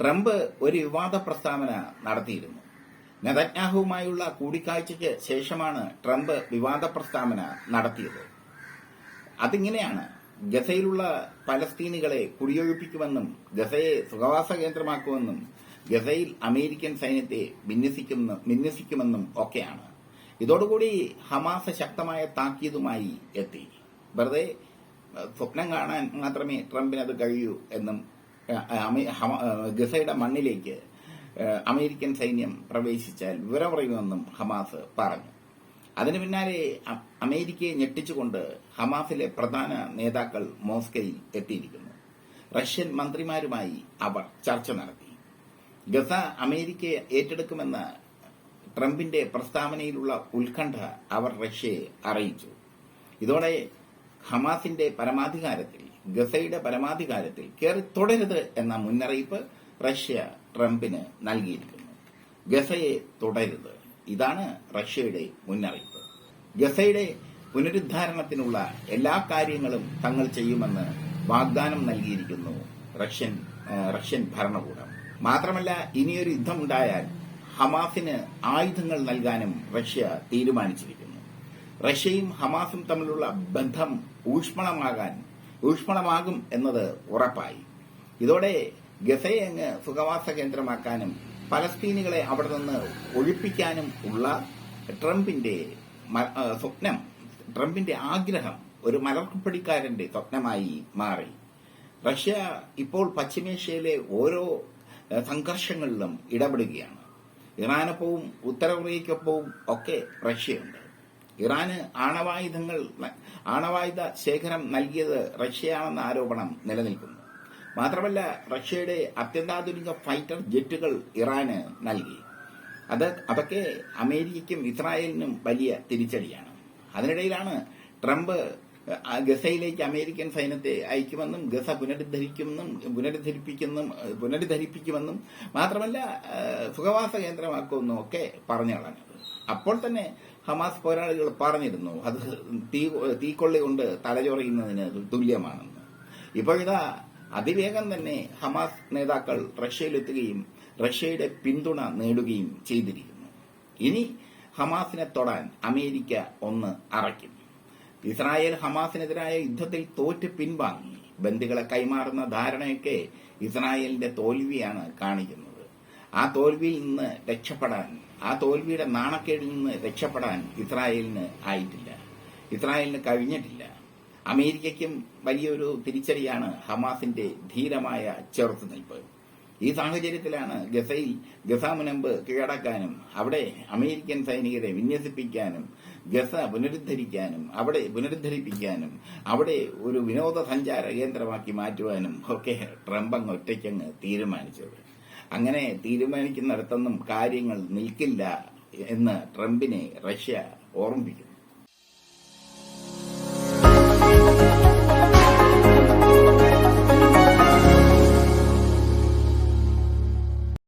Trump ഒരു വിവാദ പ്രസ്താവന നടത്തിയിരുന്നു. നെതന്യാഹുവുമായുള്ള കൂടിക്കാഴ്ചയ്ക്ക് ശേഷമാണ് ട്രംപ് വിവാദ പ്രസ്താവന നടത്തിയത്. അതിങ്ങനെയാണ് ഗസയിലുള്ള പലസ്തീനികളെ കുടിയൊഴിപ്പിക്കുമെന്നും ഗസയെ സുഖവാസ കേന്ദ്രമാക്കുമെന്നും ഗസയിൽ അമേരിക്കൻ സൈന്യത്തെ വിന്യസിക്കുന്ന വിന്യസിക്കുമെന്നും ഒക്കെയാണ്. ഇതോടുകൂടി ഹമാസ ശക്തമായ താക്കീതുമായി എത്തി. വെറുതെ സ്വപ്നം കാണാൻ മാത്രമേ ട്രംപിന് അത് കഴിയൂ എന്നും ഗസയുടെ മണ്ണിലേക്ക് അമേരിക്കൻ സൈന്യം പ്രവേശിച്ചാൽ വിവരം പറയുമെന്നും ഹമാസ് പറഞ്ഞു. അതിനു പിന്നാലെ അമേരിക്കയെ ഞെട്ടിച്ചുകൊണ്ട് ഹമാസിലെ പ്രധാന നേതാക്കൾ മോസ്കയിൽ എത്തിയിരിക്കുന്നു. റഷ്യൻ മന്ത്രിമാരുമായി അവർ ചർച്ച നടത്തി. ഗസ അമേരിക്കയെ ഏറ്റെടുക്കുമെന്ന ട്രംപിന്റെ പ്രസ്താവനയിലുള്ള ഉത്കണ്ഠ അവർ റഷ്യയെ അറിയിച്ചു. ഇതോടെ ഹമാസിന്റെ പരമാധികാരത്തിൽ ഗസയുടെ പരമാധികാരത്തിൽ കയറി തുടരുത് എന്ന മുന്നറിയിപ്പ് റഷ്യ ട്രംപിന് നൽകിയിരിക്കുന്നു. ഗസയെ തുടരുത്. ഇതാണ് റഷ്യയുടെ മുന്നറിയിപ്പ്. ഗസയുടെ പുനരുദ്ധാരണത്തിനുള്ള എല്ലാ കാര്യങ്ങളും തങ്ങൾ ചെയ്യുമെന്ന് വാഗ്ദാനം നൽകിയിരിക്കുന്നു റഷ്യൻ റഷ്യൻ ഭരണകൂടം. മാത്രമല്ല ഇനിയൊരു യുദ്ധമുണ്ടായാൽ ഹമാസിന് ആയുധങ്ങൾ നൽകാനും റഷ്യ തീരുമാനിച്ചിരിക്കുന്നു. റഷ്യയും ഹമാസും തമ്മിലുള്ള ബന്ധം ഊഷ്മളമാകാൻ ഊഷ്മളമാകും എന്നത് ഉറപ്പായി. ഇതോടെ ഗസയെ അങ്ങ് സുഖവാസ കേന്ദ്രമാക്കാനും പലസ്തീനികളെ അവിടെ നിന്ന് ഒഴിപ്പിക്കാനും ഉള്ള ട്രംപിന്റെ സ്വപ്നം ട്രംപിന്റെ ആഗ്രഹം ഒരു മലർക്കുപ്പടിക്കാരന്റെ സ്വപ്നമായി മാറി. റഷ്യ ഇപ്പോൾ പശ്ചിമേഷ്യയിലെ ഓരോ സംഘർഷങ്ങളിലും ഇടപെടുകയാണ്. ഇറാനൊപ്പവും ഉത്തര കൊറിയയ്ക്കൊപ്പവും ഒക്കെ റഷ്യയുണ്ട്. ഇറാന് ആണവായുധങ്ങൾ ആണവായുധ ശേഖരം നൽകിയത് റഷ്യയാണെന്ന ആരോപണം നിലനിൽക്കുന്നു. മാത്രമല്ല റഷ്യയുടെ അത്യന്താധുനിക ഫൈറ്റർ ജെറ്റുകൾ ഇറാന് നൽകി. അത് അതൊക്കെ അമേരിക്കയ്ക്കും ഇസ്രായേലിനും വലിയ തിരിച്ചടിയാണ്. അതിനിടയിലാണ് ട്രംപ് ഗസയിലേക്ക് അമേരിക്കൻ സൈന്യത്തെ അയക്കുമെന്നും ഗസ പുനരുദ്ധരിക്കുമെന്നും പുനരുദ്ധരിപ്പിക്കുന്നും പുനരുദ്ധരിപ്പിക്കുമെന്നും മാത്രമല്ല സുഖവാസ കേന്ദ്രമാക്കുമെന്നും ഒക്കെ പറഞ്ഞു കളഞ്ഞത് അപ്പോൾ തന്നെ ഹമാസ് പോരാളികൾ പറഞ്ഞിരുന്നു അത് തീ തീക്കൊള്ളി കൊണ്ട് തലചൊറിയുന്നതിന് തുല്യമാണെന്ന്. ഇപ്പോഴിതാ അതിവേഗം തന്നെ ഹമാസ് നേതാക്കൾ റഷ്യയിലെത്തുകയും റഷ്യയുടെ പിന്തുണ നേടുകയും ചെയ്തിരിക്കുന്നു. ഇനി ഹമാസിനെ തൊടാൻ അമേരിക്ക ഒന്ന് അറയ്ക്കും. ഇസ്രായേൽ ഹമാസിനെതിരായ യുദ്ധത്തിൽ തോറ്റ് പിൻവാങ്ങി. ബന്ദികളെ കൈമാറുന്ന ധാരണയൊക്കെ ഇസ്രായേലിന്റെ തോൽവിയാണ് കാണിക്കുന്നത്. ആ തോൽവിയിൽ നിന്ന് രക്ഷപ്പെടാൻ ആ തോൽവിയുടെ നാണക്കേടിൽ നിന്ന് രക്ഷപ്പെടാൻ ഇസ്രായേലിന് ആയിട്ടില്ല. ഇസ്രായേലിന് കഴിഞ്ഞിട്ടില്ല. അമേരിക്കയ്ക്കും വലിയൊരു തിരിച്ചടിയാണ് ഹമാസിന്റെ ധീരമായ ചെറുത്തുനിൽപ്പ് ഈ സാഹചര്യത്തിലാണ് ഗസയിൽ ഗസ മുനമ്പ് കീഴടക്കാനും അവിടെ അമേരിക്കൻ സൈനികരെ വിന്യസിപ്പിക്കാനും ഗസ പുനരുദ്ധരിക്കാനും അവിടെ പുനരുദ്ധരിപ്പിക്കാനും അവിടെ ഒരു വിനോദസഞ്ചാര കേന്ദ്രമാക്കി മാറ്റുവാനും ഒക്കെ ട്രംപ് അങ്ങ് ഒറ്റയ്ക്കങ്ങ് തീരുമാനിച്ചത്. അങ്ങനെ തീരുമാനിക്കുന്നിടത്തൊന്നും കാര്യങ്ങൾ നിൽക്കില്ല എന്ന് ട്രംപിനെ റഷ്യ ഓർമ്മിപ്പിക്കുന്നു.